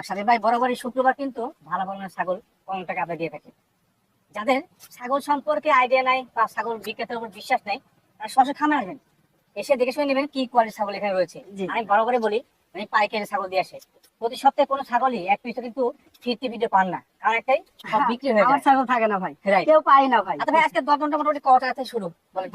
আর সাথে ভাই বরাবরই শুক্রবার কিন্তু ভালো ভালো ছাগল কম টাকা আমরা দিয়ে থাকি যাদের ছাগল সম্পর্কে আইডিয়া নাই বা ছাগল বিক্রেতার উপর বিশ্বাস নাই তারা সরাসরি খামে আসবেন। এসে দেখে শুনে নেবেন কি কোয়ালিটির ছাগল এখানে রয়েছে। আমি বরাবরই বলি আমি পাইকারি ছাগল দিয়ে আসে। প্রতি সপ্তাহে কোনো ছাগলই এক পিসে কিন্তু ফিরতি ভিডিও পান না। কারণ একটাই সব বিক্রি হয়ে যায়। ছাগল থাকে না ভাই। কেউ পায় না ভাই। আচ্ছা ভাই আজকে দরদামটা মোটামুটি কত টাকা থেকে শুরু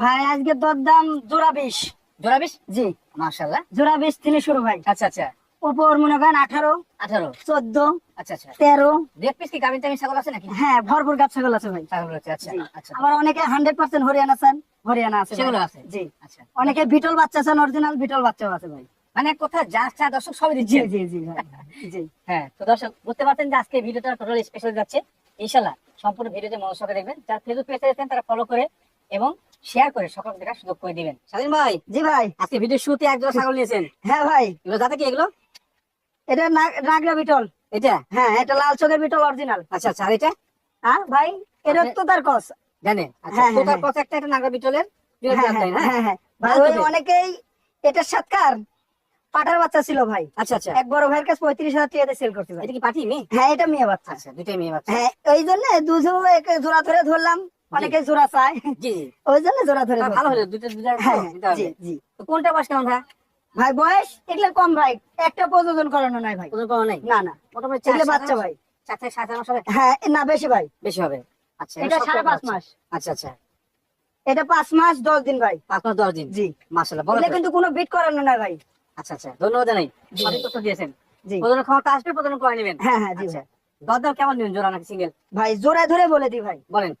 ভাই আজকে দরদাম জোড়া বিশ। জোড়া বিশ? জি। মার্শাল্লাহ জোড়া বিশ থেকে শুরু ভাই। আচ্ছা আচ্ছা। উপর মনে করেন আঠারো আঠারো। চোদ্দ আচ্ছা আচ্ছা। তেরো। দেড় পিস কি গাভিন টাইম ছাগল আছে নাকি? হ্যাঁ ভরপুর গাছ ছাগল আছে ভাই। ছাগল রয়েছে আচ্ছা আচ্ছা। আবার অনেকে হান্ড্রেড পার্সেন্ট হরিয়ানা চান হরিয়ানা আছে সেগুলো আছে? জি। আচ্ছা। অনেকে বিটল বাচ্চা চান অরিজিনাল বিটল বাচ্চাও আছে ভাই। মানে কথা যা চা দর্শক সবই দিচ্ছে। জি জি জি হ্যাঁ তো দর্শক বুঝতে পারছেন যে আজকে ভিডিওটা টোটাল স্পেশাল যাচ্ছে। ইনশাল্লাহ সম্পূর্ণ ভিডিওতে দেখবেন। যারা ফেসবুক পেজে তারা ফলো করে এবং শেয়ার করে সকল দেখার সুযোগ করে দিবেন। স্বাধীন ভাই জি ভাই। আজকে ভিডিও শুরুতে এক জোড়া ছাগল নিয়েছেন। হ্যাঁ ভাই। এগুলো যাতে কি এগুলো? এটা নাগরা বিটল এটা? হ্যাঁ এটা লাল চোখের বিটল অরিজিনাল আচ্ছা আচ্ছা আর এটা? হ্যাঁ ভাই এটা তো তার কস। জানে আচ্ছা হ্যাঁ, তো হ্যাঁ, তার হ্যাঁ। পথে একটা নাগরা বিটলের হ্যাঁ হ্যাঁ ভাই। অনেকেই এটা সাতকার পাটার বাচ্চা ছিল ভাই। আচ্ছা আচ্ছা। এক বড় ভাইয়ের কাছে পঁয়ত্রিশ হাজার টাকাতে সেল ভাই এটা কি মেয়ে? হ্যাঁ এটা মেয়ে বাচ্চা। আচ্ছা দুইটাই মেয়ে বাচ্চা। হ্যাঁ ওই জন্য দুজো একে জোড়া ধরে ধরলাম। অনেকে জোড়া চায়। জি। ওই জন্য জোড়া ধরে ধরলাম। ভালো হলো দুটো দুটো হ্যাঁ জি জি। কোনটা বয়স কেমন ভাই? ভাই বয়স? এগুলো কম ভাই। একটা প্রযোজন করানো নাই ভাই। কোনো কোনো নাই? না না। মোটামুটি চার বাচ্চা ভাই। চার থেকে সাত মাস হবে? হ্যাঁ না বেশি ভাই। বেশি হবে। আচ্ছা এটা সাড়ে পাঁচ মাস। আচ্ছা আচ্ছা। এটা পাঁচ মাস দশ দিন ভাই। পাঁচ মাস দশ দিন? জি। মাসাল্লাহ বলো। কিন্তু কোনো বিট করানো নাই ভাই। আচ্ছা আচ্ছা। ধন্যবাদ জানাই। জি। সঠিক তথ্য দিয়েছেন। জি। প্রজনন ক্ষমতা আসবে প্রজনন করে নেবেন। হ্যাঁ হ্যাঁ জি আচ্ছা। দরদাম কেমন নেবেন জোড়া নাকি সিঙ্গেল ভাই জোড়া ধরে বলে দি ভাই। বলেন।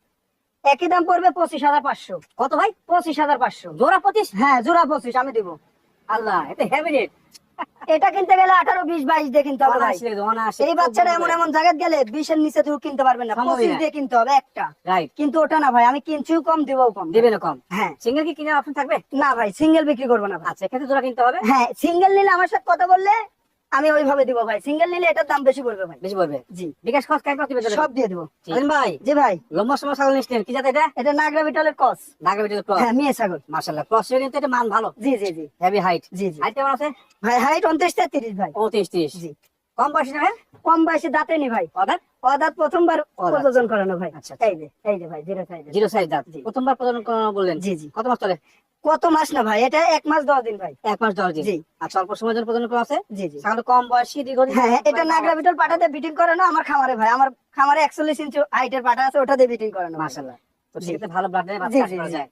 একই দাম পড়বে পঁচিশ হাজার পাঁচশো। কত ভাই? পঁচিশ হাজার পাঁচশো। জোড়া পঁচিশ? হ্যাঁ জোড়া পঁচিশ আমি দিব। আল্লাহ এটা হেভি রেট এটা কিনতে গেলে আঠারো বিশ বাইশ দিয়ে কিনতে হবে এই বাচ্চাটা এমন এমন জায়গায় গেলে বিশের নিচে তুমি কিনতে পারবেন না পঁচিশ দিয়ে কিনতে হবে একটা। রাইট কিন্তু ওটা না ভাই আমি কিনছিও কম দেবো কম কম। হ্যাঁ। সিঙ্গেল কি কিনে অপশন থাকবে? না ভাই সিঙ্গেল বিক্রি করব না আচ্ছা এক্ষেত্রে জোড়া কিনতে হবে? হ্যাঁ সিঙ্গেল নিলে আমার সাথে কথা বললে আমি ওইভাবে দিব ভাই। সিঙ্গেল নিলে এটার দাম বেশি পড়বে ভাই। বেশি পড়বে? জি। বিকাশ খরচ কাজ করতে সব দিয়ে দিব। ভাই জি ভাই। লম্বা সময় ছাগল নিচ্ছেন কি জাতে এটা? এটা নাগরা বিটলের কস ক্রস হ্যাঁ মেয়ে ছাগল। মাশাআল্লাহ ক্রস এর এটা মান ভালো। জি জি জি। হেভি হাইট জি জি। হাইট কেমন আছে? ভাই হাইট উনত্রিশ তেত্রিশ ভাই। 29 30 জি। কম বয়সী না কম বয়সে দাঁতে নি ভাই। অদার অদাত প্রথমবার অদাঁত। প্রযোজন করানো ভাই। আচ্ছা, আচ্ছা। এই যে এই যে ভাই জিরো সাইজ জিরো সাইজ দাঁত। প্রথমবার প্রজনন করানো বললেন। জি জি। কত মাস চলে? কত মাস না ভাই? এটা এক মাস দশ দিন ভাই। এক মাস দশ দিন। জি। আচ্ছা অল্প সময়ের জন্য প্রজনন আছে? জি জি। তাহলে কম বয়সী হ্যাঁ এটা নাগরা বিটল পাটাতে বিটিং করে না আমার খামারে ভাই। আমার খামারে একচল্লিশ ইঞ্চি হাইটের পাঠা আছে ওটাতে বিটিং করে না। মাশাআল্লাহ। ভালো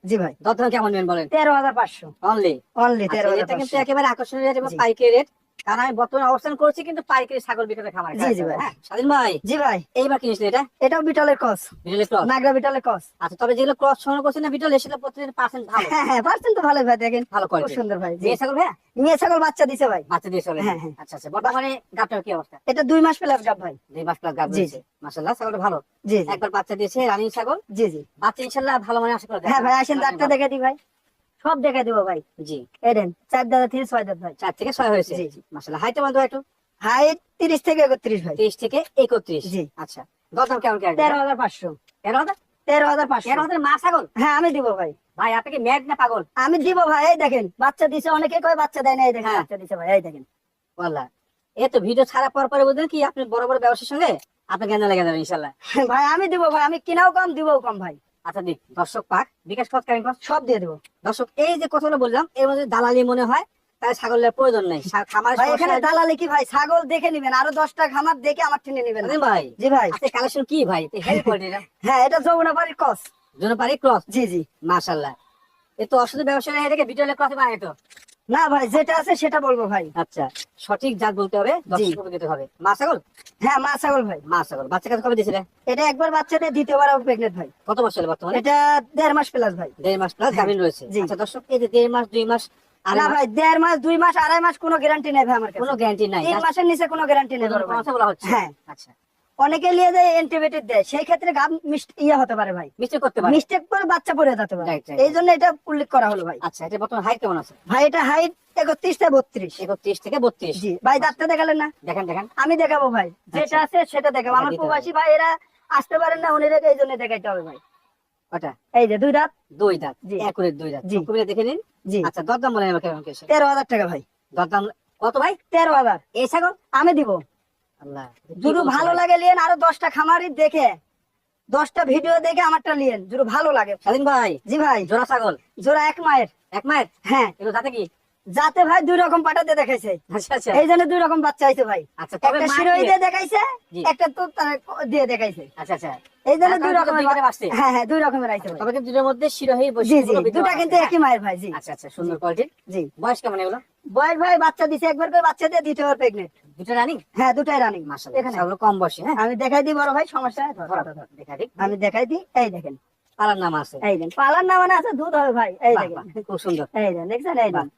জি ভাই। কেমন বলেন? তেরো হাজার পাঁচশো। অনলি অনলি তেরো হাজার এটা কিন্তু একেবারে আকর্ষণীয় রেট এবং জি। রেট কারণ আমি বর্তমানে অবস্থান করছি কিন্তু পাইকারি ছাগল বিক্রেতা খামারে জি, জি ভাই। হ্যাঁ, স্বাধীন ভাই? জি ভাই। এইবার কিনেছিল এটা? এটাও বিটলের বিটলের ক্রস? নাগরা বিটলের আচ্ছা তবে যেগুলো ক্রস সংগ্রহ করছেন না সেটা প্রত্যেক পার্সেন্ট ভালো। হ্যাঁ হ্যাঁ পার্সেন্ট তো ভালো ভাই দেখেন। ভালো কোয়ালিটি সুন্দর ভাই মেয়ে ছাগল ভাইয়া? মেয়ে ছাগল বাচ্চা দিছে ভাই। বাচ্চা দিয়ে চলে। হ্যাঁ, হ্যাঁ। আচ্ছা আচ্ছা বর্তমানে গাবটার কি অবস্থা? এটা দুই মাস প্লাস গাব ভাই। দুই মাস প্লাস গাব জি, মাশাআল্লাহ ছাগলটা ভালো। জি জি। একবার বাচ্চা দিয়েছে রানী ছাগল। জি জি। বাচ্চা ইনশাআল্লাহ ভালো মানে আশা করা যায় হ্যাঁ ভাই আসেন ডাক্তার দেখে দিই ভাই। সব দেখে দিব ভাই। জি। এডেন চার দাদা থেকে ছয় দাদা। ভাই চার থেকে ছয় হয়েছে? জি, জি। মাশাআল্লাহ। হাইটে একটু। হাইট তিরিশ থেকে একত্রিশ ভাই। তেইশ থেকে একত্রিশ? জি। আচ্ছা। দরদাম কেমন কি তেরো হাজার পাঁচশো। তেরো হাজার? তেরো হাজার পাঁচশো। তেরো হাজার হ্যাঁ আমি দিব ভাই। ভাই আপনি কি ম্যাড না পাগল? আমি দিব ভাই এই দেখেন বাচ্চা দিছে অনেকে কয় বাচ্চা দেয় না এই দেখেন হ্যাঁ। বাচ্চা দিছে ভাই এই দেখেন। বললা এই তো ভিডিও ছাড়া পর পরে বুঝলেন কি আপনি বড় বড় ব্যবসার সঙ্গে আপনি জ্ঞান লেগে যাবেন ইনশাল্লাহ ভাই আমি দিব ভাই আমি কিনাও কম দিবও কম ভাই। আচ্ছা দিক দর্শক পাক বিকাশ খরচ কারেন্ট খরচ? সব দিয়ে দেবো। দর্শক এই যে কথাগুলো বললাম এর মধ্যে দালালি মনে হয় তাই ছাগলের প্রয়োজন নেই। এখানে দালালি কি ভাই? ছাগল দেখে নিবেন আরও দশটা খামার দেখে আমার টেনে নিবেন। ভাই জি ভাই। আজকে কালেকশন কি ভাই? হ্যাঁ এটা যমুনা বাড়ির কস জন্য পারি ক্রস জি জি। মাশাআল্লাহ। এ তো অসুস্থ ব্যবসায়ী এটাকে বিটলের ক্রস বানাই তো। না ভাই যেটা আছে সেটা বলব ভাই। আচ্ছা সঠিক জাত বলতে হবে মা ছাগল? হ্যাঁ মা ছাগল ভাই। মা ছাগল। বাচ্চা কাছে কবে দিয়েছিলে? এটা একবার বাচ্চা দিয়ে দ্বিতীয়বার প্রেগনেন্ট ভাই। কত মাস চলে বর্তমানে? এটা দেড় মাস প্লাস ভাই। দেড় মাস প্লাস গাভিন রয়েছে। আচ্ছা দর্শক এই যে দেড় মাস দুই মাস না ভাই দেড় মাস দুই মাস আড়াই মাস কোনো গ্যারান্টি নেই ভাই আমার কোনো গ্যারান্টি নাই। তিন মাসের নিচে কোনো গ্যারান্টি নেই কথা বলা হচ্ছে হ্যাঁ। আচ্ছা। অনেকে নিয়ে যায় অ্যান্টিবায়োটিক দেয়। সেই ক্ষেত্রে গাব মিষ্ট- ইয়ে হতে পারে ভাই। মিস্টেক করতে পারে। মিস্টেক করে বাচ্চা পড়ে যেতে পারে। এই জন্য এটা উল্লেখ করা হলো ভাই। আচ্ছা এটা বর্তমানে হাইট কেমন আছে? ভাই এটা হাইট একত্রিশ থেকে বত্রিশ। একত্রিশ থেকে বত্রিশ। জি ভাই ডাক্তার দেখালেন না? দেখেন দেখেন। আমি দেখাবো ভাই। যেটা আছে সেটা দেখাবো। আমার। প্রবাসী ভাই এরা আসতে পারেন না উনি এই জন্য দেখাইতে হবে ভাই। ওটা এই যে দুই দাঁত। দুই দাঁত। জি। একুরের দুই দাঁত। জি। চোখ দেখে নিন। জি। আচ্ছা দরদাম বলেন আমাকে তেরো হাজার টাকা ভাই। দরদাম কত ভাই? তেরো হাজার। এই ছাগল? আমি দিব। দুটো ভালো লাগে লিয়েন আরও দশটা খামারি দেখে দশটা ভিডিও দেখে আমারটা লিয়েন দুটো ভালো লাগে। স্বাধীন ভাই জি ভাই। জোড়া ছাগল। জোড়া এক মায়ের। এক মায়ের? হ্যাঁ। এগুলো তাতে কি? যাতে ভাই দুই রকম পাঠাতে দেখাইছে। আচ্ছা আচ্ছা। এই জন্য দুই রকম বাচ্চা হয়েছে ভাই। আচ্ছা একটা শিরোই দিয়ে দেখাইছে একটা তো দিয়ে দেখাইছে। আচ্ছা আচ্ছা। এই জন্য দুই রকমের দুই করে বা- বাঁচছে। হ্যাঁ হ্যাঁ দুই রকমের আইছে তবে কিন্তু দুটোর মধ্যে শিরোহী জি জি দুটা কিন্তু একই মায়ের ভাই জি। আচ্ছা আচ্ছা সুন্দর কোয়ালিটির। জি। বয়স কেমন এগুলো? বয়স ভাই বাচ্চা দিছে একবার করে বাচ্চা দিয়ে দ্বিতীয়বার প্রেগনেন্ট দুটো রানিং হ্যাঁ দুটাই রানিং মাশাআল্লাহ। এখানে? সবগুলো কম বয়সী হ্যাঁ? আমি দেখাই দিই বড় ভাই সমস্যা নাই আমি দেখাই দিই এই দেখেন পালার নাম আছে। এই দেন পালার না মানে আছে দুধ হবে ভাই এই দেখেন। খুব সুন্দর। এই দেন দেখছেন? এই দেন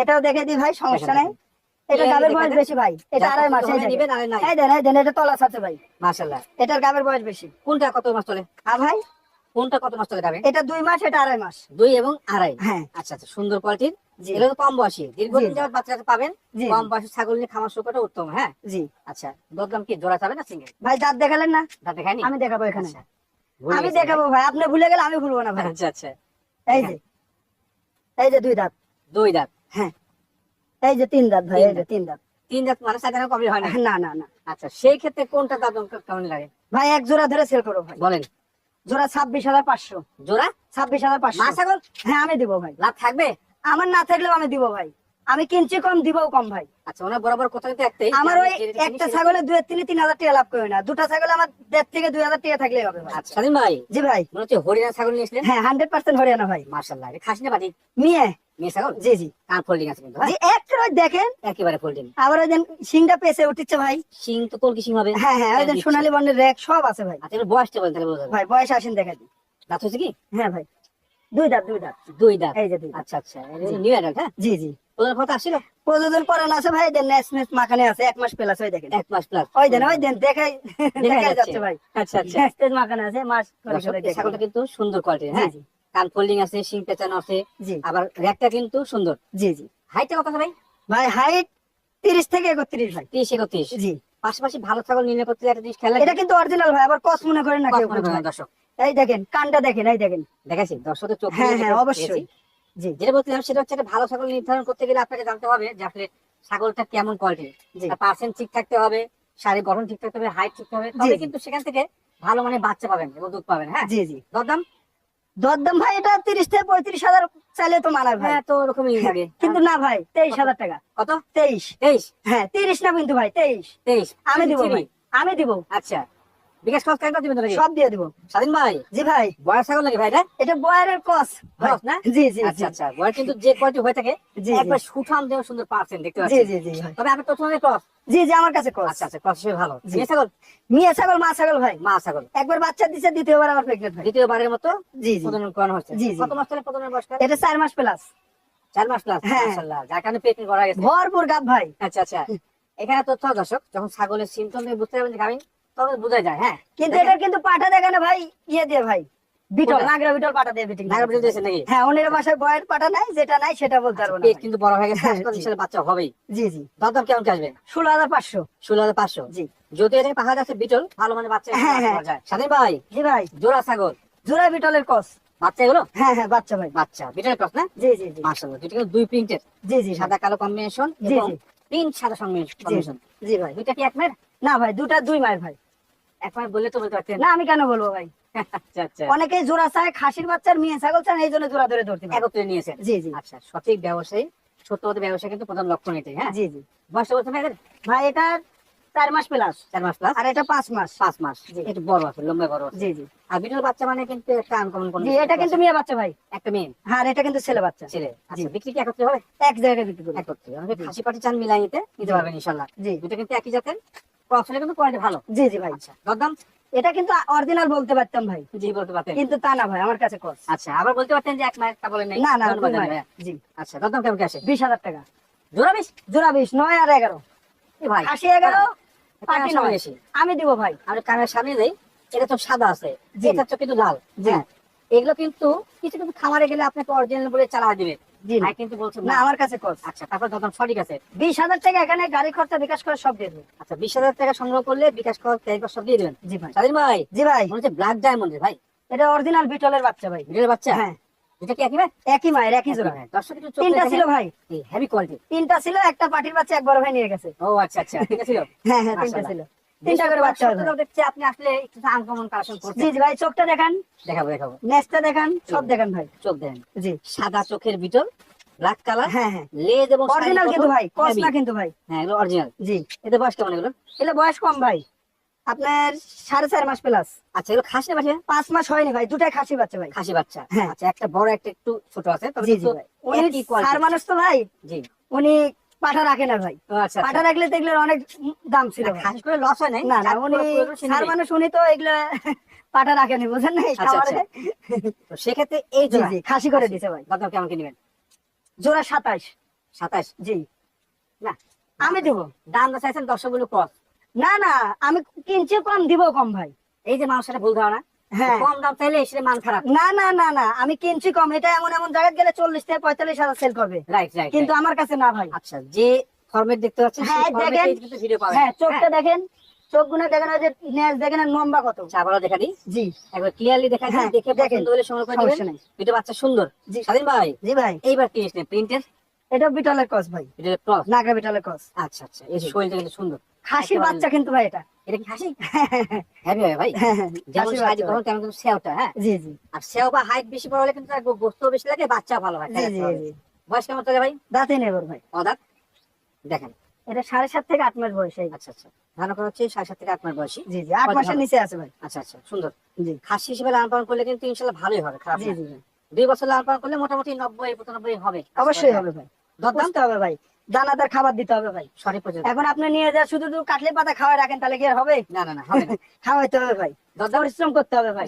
এটাও দেখে দিই ভাই সমস্যা নাই। এটা গাবের বয়স বেশি ভাই এটা আড়াই মাস এই হবে আরে নাই। এই দেন এই দেন এটা তলাস আছে ভাই। মাশাআল্লাহ। এটার গাবের বয়স বেশি। কোনটা কত মাস চলে? আর ভাই। কোনটা কত মাস চলে যাবে এটা দুই মাস এটা আড়াই মাস। দুই এবং আড়াই। হ্যাঁ। আচ্ছা আচ্ছা সুন্দর কোয়ালিটির এগুলো কম বয়সী। দীর্ঘদিন জি। যাবত পাবেন। কম বয়সী ছাগল নিয়ে খামার শুরু উত্তম হ্যাঁ? জি। আচ্ছা দরদাম কি? জোড়া যাবে না সিঙ্গেল ভাই দাঁত দেখালেন না। তা দেখায়নি? আমি দেখাবো এখানে। আচ্ছা, আমি দেখাবো ভাই। আপনি ভুলে গেলে আমি ভুলবো না ভাই। আচ্ছা আচ্ছা। এই যে। এই যে দুই দাঁত। দুই দাঁত? হ্যাঁ। এই যে তিন দাঁত ভাই তিন এই যে তিন দাঁত। তিন দাঁত মানে সাধারণ কমই হয় না? না না না। আচ্ছা সেই ক্ষেত্রে কোনটা দাম কেমন লাগে? ভাই এক জোড়া ধরে সেল করো ভাই। বলেন। জোড়া ছাব্বিশ হাজার পাঁচশো। জোড়া? ছাব্বিশ হাজার পাঁচশো। হ্যাঁ আমি দিব ভাই। লাভ থাকবে? আমার না থাকলেও আমি দিব ভাই। আমি কিনছি কম দিবও কম ভাই। আচ্ছা ওনার বরাবর কোথাও কিন্তু একটাই আমার ওই যে রেটে কিনি একটা সেটা- ছাগলের দুই তিন তিন হাজার টাকা লাভ করি না। দুটা ছাগল আমার দেড় থেকে দুই হাজার টাকা থাকলেই হবে আচ্ছা ভাই। জি ভাই। মনে হচ্ছে হরিয়ানা ছাগল নিয়েছিলেন হ্যাঁ হান্ড্রেড পার্সেন্ট হরিয়ানা ভাই। মার্শাল্লাহ খাসি না বাটি? নিয়ে। মেয়ে ছাগল? জি জি। কান ফোল্ডিং আছে কিন্তু হ্যাঁ? একটু দেখেন। একেবারে ফোল্ডিং আবার ওই পেছে ভাই। সিং তো কলকি সিং হবে? হ্যাঁ হ্যাঁ ওই সোনালী বন্ডের র্যাক সব আছে ভাই। আচ্ছা বয়সটা বলেন তাহলে ভাই বয়স আসেন দেখা দিই দাঁত হচ্ছে কি? হ্যাঁ ভাই। দুই দাঁত দুই দাঁত। দুই দাঁত? এই যে আচ্ছা আচ্ছা। নিউ অ্যাডাল্ট হ্যাঁ? জি জি। ওদের কথা আসছিল? প্রযোজন করেন আছে ভাই দেন নেস নেস মাখানে আছে এক মাস প্লাস ওই দেখেন। এক মাস প্লাস ওই দেন ওই দেন দেখাই দেখা যাচ্ছে। যাচ্ছে ভাই। আচ্ছা আচ্ছা। নেস নেস মাখানে আছে মাস। ছাগলটা কিন্তু সুন্দর হ্যাঁ? কান ফোল্ডিং আছে সিং পেঁচানো আছে জি। আবার র্যাকটা কিন্তু সুন্দর। জি জি। হাইটটা কত আছে ভাই? ভাই হাইট তিরিশ থেকে একত্রিশ ভাই। তিরিশ একত্রিশ। জি। পাশাপাশি ভালো ছাগল নির্ণয় করতে একটা জিনিস খেলা এটা কিন্তু অরিজিনাল ভাই আবার কস মনে করেন না। দর্শক। এই দেখেন কানটা দেখেন এই দেখেন। দেখাচ্ছি দর্শকের চোখ হ্যাঁ হ্যাঁ অবশ্যই। জি। যেটা বলছিলাম সেটা হচ্ছে একটা ভালো ছাগল নির্ধারণ করতে গেলে আপনাকে জানতে হবে যে ছাগলটা কেমন কোয়ালিটি পার্সেন্ট ঠিক থাকতে হবে গঠন ঠিক থাকতে হবে হাইট ঠিক হবে। তবে কিন্তু সেখান থেকে ভালো মানে বাচ্চা পাবেন এবং দুধ পাবেন হ্যাঁ? জি জি। দরদাম? দরদাম ভাই এটা তিরিশ থেকে পঁয়ত্রিশ হাজার চাইলে তো মানায় ভাই। হ্যাঁ তো ওরকমই লাগে। কিন্তু না ভাই তেইশ হাজার টাকা। কত? তেইশ। তেইশ? হ্যাঁ তিরিশ না কিন্তু ভাই তেইশ। তেইশ। আমি দিব ভাই আমি দিব। আচ্ছা। বিকাশ খরচ কেন দিবেন নাকি? সব দিয়ে দিব। স্বাধীন ভাই জি ভাই। বয়স ছাগল নাকি ভাই এটা এটা বয়ারের কস খরচ না? জি জি আচ্ছা আচ্ছা। বয়স কিন্তু যে কোয়ালিটি হয়ে থাকে একবার সুঠাম দেহ সুন্দর পার্সেন্ট দেখতে জি জি জি তবে আপনি প্রথমে ক্রস জি জি আমার কাছে কস। আচ্ছা আচ্ছা ক্রস ভালো। মেয়ে ছাগল? মেয়ে ছাগল মা ছাগল ভাই। মা ছাগল। একবার বাচ্চা দিছে দ্বিতীয়বার আবার প্রেগনেন্ট ভাই। দ্বিতীয়বারের মতো জি জি। প্রজনন করানো হচ্ছে। জি, জি। কত মাস চলে প্রজননের বয়স এটা চার মাস প্লাস চার মাস প্লাস হ্যাঁ। মাশাআল্লাহ যার কারণে পেট করা গেছে। ভরপুর গাব ভাই। আচ্ছা আচ্ছা। এখানে তথ্য দর্শক যখন ছাগলের সিমটম বুঝতে পারবেন যে তখন বোঝা যায় হ্যাঁ। কিন্তু এটা কিন্তু পাঠা দেখানে ভাই ইয়ে দিয়ে ভাই। বিটল। নাগরা বিটল পাঠা দিয়ে বিটিং নাগর বিটল দিয়েছে নাকি? হ্যাঁ ওনের বাসায় বয়ের পাঠা নাই যেটা নাই সেটা বলতে পারব না কিন্তু বড় হয়ে গেছে হাসপাতাল জি। হিসেবে বাচ্চা হবেই। জি জি। দরদাম কেমন কি আসবে? ষোলো হাজার পাঁচশো। ষোলো হাজার পাঁচশো? জি। যদি এটা পাহাড় আছে বিটল ভালো মানে বাচ্চা হ্যাঁ, হ্যাঁ। স্বাধীন ভাই? জি ভাই। জোড়া ছাগল? জোড়া বিটলের কস। বাচ্চা এগুলো? হ্যাঁ হ্যাঁ বাচ্চা ভাই। বাচ্চা বিটলের না? জি জি জি। মাশাআল্লাহ দুটো দুই প্রিন্টের। জি জি সাদা কালো কম্বিনেশন জি, জি। প্রিন্ট সাদা কম্বিনেশন জি ভাই। দুইটা কি এক মেয়ের? না ভাই দুটা দুই মায়ের ভাই। এক মায়ের তো বলতে পারতেন। না আমি কেন বলব ভাই? আচ্ছা আচ্ছা। অনেকেই জোড়া চায় খাসির বাচ্চার মেয়ে ছাগল চান এই জন্য জোড়া ধরে ধরতে একত্রে নিয়েছেন? জি জি। আচ্ছা সঠিক ব্যবসায়ী সত্যবতী ব্যবসায়ী কিন্তু প্রধান লক্ষ্য এটাই হ্যাঁ? জি জি। বয়সটা বলতে পারেন? ভাই এটা চার মাস প্লাস চার মাস প্লাস আর এটা পাঁচ মাস। পাঁচ মাস। একটু বড় আছে লম্বা বড় জি জি। আর বিটল বাচ্চা মানে কিন্তু একটা আনকমন কোন এটা কিন্তু মেয়ে বাচ্চা ভাই। একটা মেয়ে? হ্যাঁ আর এটা কিন্তু ছেলে বাচ্চা। ছেলে। আচ্ছা বিক্রি কি একত্রে হবে? এক জায়গায় বিক্রি একত্রে। খাসি পাটি চান মিলাই নিতে নিতে পারবেন ইনশাল্লাহ। জি। দুটো কিন্তু একই জাতের? ক্রস হলে কিন্তু কোয়ালিটি ভালো। জি জি ভাই। আচ্ছা দরদাম? এটা কিন্তু অরিজিনাল বলতে পারতাম ভাই। জি বলতে পারতেন। কিন্তু তা না ভাই আমার কাছে কস আচ্ছা আবার বলতে পারতেন যে এক মায়ের তা বলেন না না ধন্যবাদ দুই মাস। জানাই। জি। আচ্ছা দরদাম কেমন আসে? বিশ হাজার টাকা। জোড়া বেশ? জোড়া বিশ নয় আর এগারো। ভাই আশি এগারো নয়। আমি দিব ভাই। আমি কানের সামনে দেই এটা তো সাদা আছে। এটা তো কিন্তু লাল। জি। এগুলো কিন্তু কিছু কিছু খামারে গেলে আপনাকে অরিজিনাল বলে চালা দিবে। কিন্তু না। আমার কাছে আচ্ছা তারপর দরদাম সঠিক আছে। বিশ হাজার টাকা এখানে গাড়ি খরচা বিকাশ করে সব দিয়ে দেবো আচ্ছা বিশ হাজার টাকা সংগ্রহ করলে বিকাশ কর ক্যারি সব দিয়ে দেবেন। জি ভাই। স্বাধীন ভাই? জি ভাই। মনে হচ্ছে ব্ল্যাক ডায়মন্ড ভাই। এটা অরিজিনাল বিটলের বাচ্চা ভাই। বাচ্চা? হ্যাঁ। এটা কি একই ভাই? একই মায়ের একই জোড়া। দর্শক একটু তিনটা ছিল ভাই। হেভি কোয়ালিটি তিনটা ছিল একটা পাটির বাচ্চা এক বড় ভাই নিয়ে গেছে। ও আচ্ছা আচ্ছা। ঠিক আছে হ্যাঁ হ্যাঁ তিনটা ছিল। তিনটা করে বাচ্চা হবে। দেখছি আপনি আসলে একটু আনকমন কালেকশন করছেন। জি ভাই চোখটা দেখান। দেখাবো দেখাবো। নেচটা দেখান সব দেখান ভাই। চোখ দেন জি। সাদা চোখের ভিতর ব্ল্যাক কালার হ্যাঁ হ্যাঁ। লেজ এবং অরিজিনাল কিন্তু ভাই কস না কিন্তু ভাই। হ্যাঁ এগুলো অরিজিনাল জি। এদের বয়স কেমন এগুলো বয়স কম ভাই। আপনার সাড়ে চার মাস প্লাস আচ্ছা এগুলো খাসি বাচ্চা? পাঁচ মাস হয়নি ভাই দুটাই খাসি বাচ্চা ভাই। খাসি বাচ্চা। হ্যাঁ। আচ্ছা একটা বড় একটা একটু ছোট আছে তবে জি জি ভাই। উনি মানুষ তো ভাই। জি। উনি পাঠা রাখে না ভাই। আচ্ছা পাঠা রাখলে তো এগুলোর অনেক দাম ছিল না, ভাই। করে লস হয় না না উনি সার। মানুষ উনি তো এগুলো পাঠা রাখেনি বুঝেন নাই? আচ্ছা, সেক্ষেত্রে এই জি জি খাসি করে দিছে ভাই। দাম কেমন কি নেবেন। জোড়া সাতাশ। সাতাশ? জি। না আমি দেবো। দাম চাইছেন দর্শকগুলো কম না না আমি কিনছি কম দিব কম ভাই। এই যে মানুষের ভুল ধারণা। কম দাম চাইলে সেটা মান খারাপ। না না না না আমি কিনছি কম এটা এমন এমন জায়গায় গেলে চল্লিশ থেকে পঁয়তাল্লিশ হাজার সেল করবে। রাইট রাইট কিন্তু আমার কাছে না ভাই। আচ্ছা যে ফরম্যাট দেখতে পাচ্ছেন হ্যাঁ, দেখেন। হ্যাঁ চোখটা দেখেন। চোখ গুনে দেখেন ওই যে নেজ দেখেন লম্বা কত? আবারও দেখা দিই। জি। একবার ক্লিয়ারলি দেখা হ্যাঁ, দেখে দেখেন। পছন্দ হলে সংগ্রহ করে এটা বাচ্চা সুন্দর। জি। স্বাধীন ভাই? জি ভাই। এইবার কি প্রিন্টের? এটা বিটলের কস ভাই। এটা ক্রস নাগরা বিটলের কস আচ্ছা আচ্ছা এই শরীরটা কিন্তু সুন্দর। খাসির বাচ্চা কিন্তু ভাই এটা। এটা কি হাসি? হ্যাভি হবে ভাই যেমন খাসির সাইজ বাচ্চা তেমন কিন্তু সেওটা হ্যাঁ? জি জি। আর সেও বা হাইট বেশি বড় হলে কিন্তু তার গোস্ত বেশি লাগে বাচ্চা ভালো হয় জি জি বয়স কেমন চলে ভাই? দাঁতে নেবর ভাই। অদাত? দেখেন। এটা সাড়ে সাত থেকে আট মাস বয়স। আচ্ছা আচ্ছা। ধারণা করা হচ্ছে সাড়ে সাত থেকে আট মাস বয়সী। জি জি আট মাসের নিচে আছে ভাই। আচ্ছা আচ্ছা সুন্দর। জি। খাসি হিসেবে লালন পালন করলে কিন্তু ইনশাল্লাহ ভালোই হবে খারাপ জি জি দুই বছর লালন পালন করলে মোটামুটি নব্বই পঁচানব্বই হবে। অবশ্যই হবে ভাই। দরদাম? বুঝতে হবে ভাই। দানাদার খাবার দিতে হবে ভাই সরি পর্যন্ত এখন আপনি নিয়ে যা শুধু শুধু কাটলে পাতা খাওয়াই রাখেন তাহলে কি আর হবে? না না না হবে না। খাওয়াইতে হবে ভাই। পরিশ্রম করতে হবে ভাই.